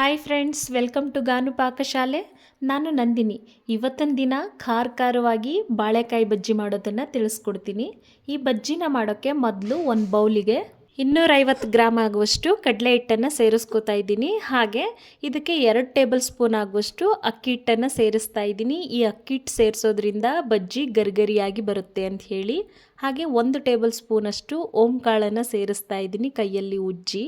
Hi friends welcome to Ganu Pakashale ನಾನು ನಂದಿನಿ. ಇವತ್ತಿನ ದಿನ ಖಾರ ಖಾರವಾಗಿ ಬಾಳೆಕಾಯಿ ಬಜ್ಜಿ ಮಾಡೋದನ್ನು ತಿಳಿಸ್ಕೊಡ್ತೀನಿ. ಈ ಬಜ್ಜಿನ ಮಾಡೋಕ್ಕೆ ಮೊದಲು ಒಂದು ಬೌಲಿಗೆ ಇನ್ನೂರೈವತ್ತು ಗ್ರಾಮ್ ಆಗುವಷ್ಟು ಕಡಲೆ ಹಿಟ್ಟನ್ನು ಸೇರಿಸ್ಕೊತಾ ಇದ್ದೀನಿ. ಹಾಗೆ ಇದಕ್ಕೆ ಎರಡು ಟೇಬಲ್ ಸ್ಪೂನ್ ಆಗುವಷ್ಟು ಅಕ್ಕಿ ಹಿಟ್ಟನ್ನು ಸೇರಿಸ್ತಾ ಇದ್ದೀನಿ. ಈ ಅಕ್ಕಿ ಹಿಟ್ಟು ಸೇರಿಸೋದ್ರಿಂದ ಬಜ್ಜಿ ಗರಿಗರಿಯಾಗಿ ಬರುತ್ತೆ ಅಂತ ಹೇಳಿ. ಹಾಗೆ ಒಂದು ಟೇಬಲ್ ಸ್ಪೂನಷ್ಟು ಓಂ ಕಾಳನ್ನು ಸೇರಿಸ್ತಾ ಇದ್ದೀನಿ ಕೈಯಲ್ಲಿ ಉಜ್ಜಿ.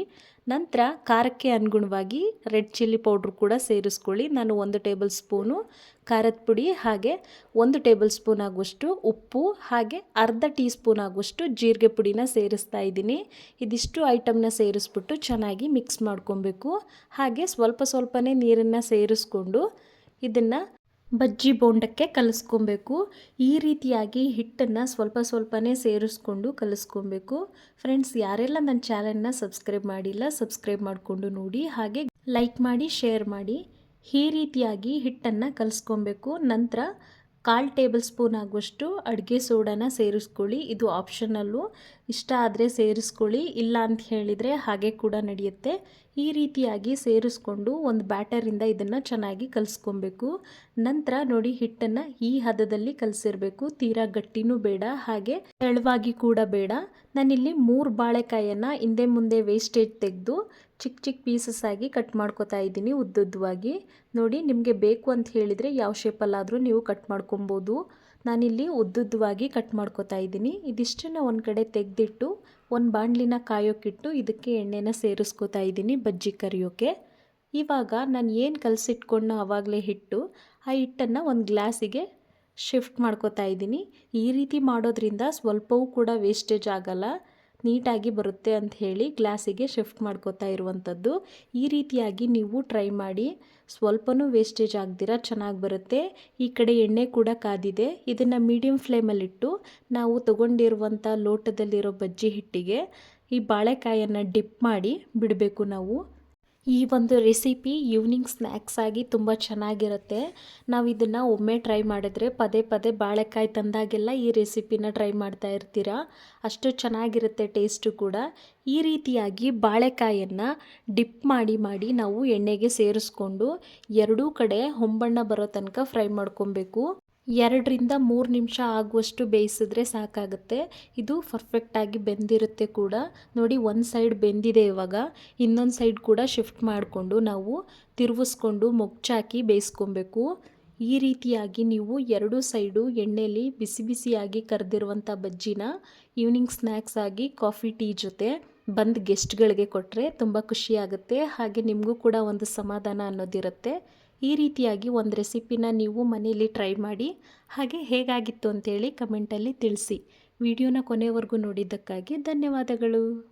ನಂತರ ಖಾರಕ್ಕೆ ಅನುಗುಣವಾಗಿ ರೆಡ್ ಚಿಲ್ಲಿ ಪೌಡ್ರ್ ಕೂಡ ಸೇರಿಸ್ಕೊಳ್ಳಿ. ನಾನು ಒಂದು ಟೇಬಲ್ ಸ್ಪೂನು ಖಾರದ ಪುಡಿ ಹಾಗೆ ಒಂದು ಟೇಬಲ್ ಸ್ಪೂನ್ ಆಗುವಷ್ಟು ಉಪ್ಪು ಹಾಗೆ ಅರ್ಧ ಟೀ ಸ್ಪೂನ್ ಆಗುವಷ್ಟು ಜೀರಿಗೆ ಪುಡಿನ ಸೇರಿಸ್ತಾ ಇದ್ದೀನಿ. ಇದಿಷ್ಟು ಐಟಮ್ನ ಸೇರಿಸ್ಬಿಟ್ಟು ಚೆನ್ನಾಗಿ ಮಿಕ್ಸ್ ಮಾಡ್ಕೊಬೇಕು. ಹಾಗೆ ಸ್ವಲ್ಪ ಸ್ವಲ್ಪನೇ ನೀರನ್ನು ಸೇರಿಸ್ಕೊಂಡು ಇದನ್ನು ಬಜ್ಜಿ ಬೋಂಡಕ್ಕೆ ಕಲಿಸ್ಕೊಬೇಕು. ಈ ರೀತಿಯಾಗಿ ಹಿಟ್ಟನ್ನು ಸ್ವಲ್ಪ ಸ್ವಲ್ಪನೇ ಸೇರಿಸ್ಕೊಂಡು ಕಲಿಸ್ಕೊಬೇಕು. ಫ್ರೆಂಡ್ಸ್ ಯಾರೆಲ್ಲ ನನ್ನ ಚಾನಲ್ನ ಸಬ್ಸ್ಕ್ರೈಬ್ ಮಾಡಿಲ್ಲ, ಸಬ್ಸ್ಕ್ರೈಬ್ ಮಾಡಿಕೊಂಡು ನೋಡಿ. ಹಾಗೆ ಲೈಕ್ ಮಾಡಿ ಶೇರ್ ಮಾಡಿ. ಈ ರೀತಿಯಾಗಿ ಹಿಟ್ಟನ್ನು ಕಲಿಸ್ಕೊಬೇಕು. ನಂತರ ಕಾಲು ಟೇಬಲ್ ಸ್ಪೂನ್ ಆಗುವಷ್ಟು ಅಡುಗೆ ಸೋಡಾನ ಸೇರಿಸ್ಕೊಳ್ಳಿ. ಇದು ಆಪ್ಷನಲ್ಲು. ಇಷ್ಟ ಆದರೆ ಸೇರಿಸ್ಕೊಳ್ಳಿ. ಇಲ್ಲ ಅಂತ ಹೇಳಿದರೆ ಹಾಗೆ ಕೂಡ ನಡೆಯುತ್ತೆ. ಈ ರೀತಿಯಾಗಿ ಸೇರಿಸ್ಕೊಂಡು ಒಂದು ಬ್ಯಾಟರಿಂದ ಇದನ್ನು ಚೆನ್ನಾಗಿ ಕಲಿಸ್ಕೊಬೇಕು. ನಂತರ ನೋಡಿ ಹಿಟ್ಟನ್ನು ಈ ಹದದಲ್ಲಿ ಕಲಸಿರಬೇಕು. ತೀರಾ ಗಟ್ಟಿನೂ ಬೇಡ, ಹಾಗೆ ತೆಳುವಾಗಿ ಕೂಡ ಬೇಡ. ನಾನಿಲ್ಲಿ ಮೂರು ಬಾಳೆಕಾಯನ್ನು ಹಿಂದೆ ಮುಂದೆ ವೇಸ್ಟೇಜ್ ತೆಗೆದು ಚಿಕ್ಕ ಚಿಕ್ಕ ಪೀಸಸ್ ಆಗಿ ಕಟ್ ಮಾಡ್ಕೋತಾ ಇದ್ದೀನಿ ಉದ್ದುದ್ದವಾಗಿ. ನೋಡಿ, ನಿಮಗೆ ಬೇಕು ಅಂತ ಹೇಳಿದರೆ ಯಾವ ಶೇಪಲ್ಲಾದರೂ ನೀವು ಕಟ್ ಮಾಡ್ಕೊಬೋದು. ನಾನಿಲ್ಲಿ ಉದ್ದುದ್ದವಾಗಿ ಕಟ್ ಮಾಡ್ಕೋತಾ ಇದ್ದೀನಿ. ಇದಿಷ್ಟನ್ನು ಒಂದು ಕಡೆ ತೆಗೆದಿಟ್ಟು, ಒಂದು ಬಾಣಲಿನ ಕಾಯೋಕ್ಕಿಟ್ಟು ಇದಕ್ಕೆ ಎಣ್ಣೆನ ಸೇರಿಸ್ಕೊತಾ ಇದ್ದೀನಿ ಬಜ್ಜಿ ಕರಿಯೋಕ್ಕೆ ಇವಾಗ ನಾನು ಏನು ಕಲಸಿಟ್ಕೊಂಡು ಆವಾಗಲೇ ಹಿಟ್ಟು, ಆ ಹಿಟ್ಟನ್ನು ಒಂದು ಗ್ಲಾಸಿಗೆ ಶಿಫ್ಟ್ ಮಾಡ್ಕೋತಾ ಇದ್ದೀನಿ. ಈ ರೀತಿ ಮಾಡೋದ್ರಿಂದ ಸ್ವಲ್ಪವೂ ಕೂಡ ವೇಸ್ಟೇಜ್ ಆಗಲ್ಲ. ನೀಟಾಗಿ ಬರುತ್ತೆ ಅಂತ ಹೇಳಿ ಗ್ಲಾಸಿಗೆ ಶಿಫ್ಟ್ ಮಾಡ್ಕೋತಾ ಇರುವಂಥದ್ದು. ಈ ರೀತಿಯಾಗಿ ನೀವು ಟ್ರೈ ಮಾಡಿ. ಸ್ವಲ್ಪನೂ ವೇಸ್ಟೇಜ್ ಆಗದಿರ ಚೆನ್ನಾಗಿ ಬರುತ್ತೆ. ಈ ಕಡೆ ಎಣ್ಣೆ ಕೂಡ ಕಾದಿದೆ. ಇದನ್ನು ಮೀಡಿಯಮ್ ಫ್ಲೇಮಲ್ಲಿಟ್ಟು ನಾವು ತಗೊಂಡಿರುವಂಥ ಲೋಟದಲ್ಲಿರೋ ಬಜ್ಜಿ ಹಿಟ್ಟಿಗೆ ಈ ಬಾಳೆಕಾಯನ್ನು ಡಿಪ್ ಮಾಡಿ ಬಿಡಬೇಕು ನಾವು. ಈ ಒಂದು ರೆಸಿಪಿ ಈವ್ನಿಂಗ್ ಸ್ನ್ಯಾಕ್ಸ್ ಆಗಿ ತುಂಬ ಚೆನ್ನಾಗಿರುತ್ತೆ. ನಾವು ಇದನ್ನು ಒಮ್ಮೆ ಟ್ರೈ ಮಾಡಿದ್ರೆ ಪದೇ ಪದೇ ಬಾಳೆಕಾಯಿ ತಂದಾಗೆಲ್ಲ ಈ ರೆಸಿಪಿನ ಟ್ರೈ ಮಾಡ್ತಾ ಇರ್ತೀರಾ. ಅಷ್ಟು ಚೆನ್ನಾಗಿರುತ್ತೆ ಟೇಸ್ಟು ಕೂಡ. ಈ ರೀತಿಯಾಗಿ ಬಾಳೆಕಾಯನ್ನು ಡಿಪ್ ಮಾಡಿ ಮಾಡಿ ನಾವು ಎಣ್ಣೆಗೆ ಸೇರಿಸ್ಕೊಂಡು ಎರಡೂ ಕಡೆ ಹೊಂಬಣ್ಣ ಬರೋ ತನಕ ಫ್ರೈ ಮಾಡ್ಕೊಬೇಕು. ಎರಡರಿಂದ ಮೂರು ನಿಮಿಷ ಆಗುವಷ್ಟು ಬೇಯಿಸಿದ್ರೆ ಸಾಕಾಗುತ್ತೆ. ಇದು ಪರ್ಫೆಕ್ಟಾಗಿ ಬೆಂದಿರುತ್ತೆ ಕೂಡ. ನೋಡಿ, ಒಂದು ಸೈಡ್ ಬೆಂದಿದೆ ಇವಾಗ. ಇನ್ನೊಂದು ಸೈಡ್ ಕೂಡ ಶಿಫ್ಟ್ ಮಾಡಿಕೊಂಡು ನಾವು ತಿರುಗಿಸ್ಕೊಂಡು ಮೊಗ್ಚಾಕಿ ಬೇಯಿಸ್ಕೊಬೇಕು. ಈ ರೀತಿಯಾಗಿ ನೀವು ಎರಡು ಸೈಡು ಎಣ್ಣೆಯಲ್ಲಿ ಬಿಸಿ ಬಿಸಿಯಾಗಿ ಕರೆದಿರುವಂಥ ಬಜ್ಜಿನ ಈವ್ನಿಂಗ್ ಸ್ನ್ಯಾಕ್ಸ್ ಆಗಿ ಕಾಫಿ ಟೀ ಜೊತೆ ಬಂದು ಗೆಸ್ಟ್ಗಳಿಗೆ ಕೊಟ್ಟರೆ ತುಂಬ ಖುಷಿಯಾಗುತ್ತೆ ಹಾಗೆ ನಿಮಗೂ ಕೂಡ ಒಂದು ಸಮಾಧಾನ ಅನ್ನೋದಿರುತ್ತೆ. ಈ ರೀತಿಯಾಗಿ ಒಂದು ರೆಸಿಪಿನ ನೀವು ಮನೆಯಲ್ಲಿ ಟ್ರೈ ಮಾಡಿ. ಹಾಗೆ ಹೇಗಾಗಿತ್ತು ಅಂತೇಳಿ ಕಮೆಂಟಲ್ಲಿ ತಿಳಿಸಿ. ವಿಡಿಯೋನ ಕೊನೆವರೆಗೂ ನೋಡಿದ್ದಕ್ಕಾಗಿ ಧನ್ಯವಾದಗಳು.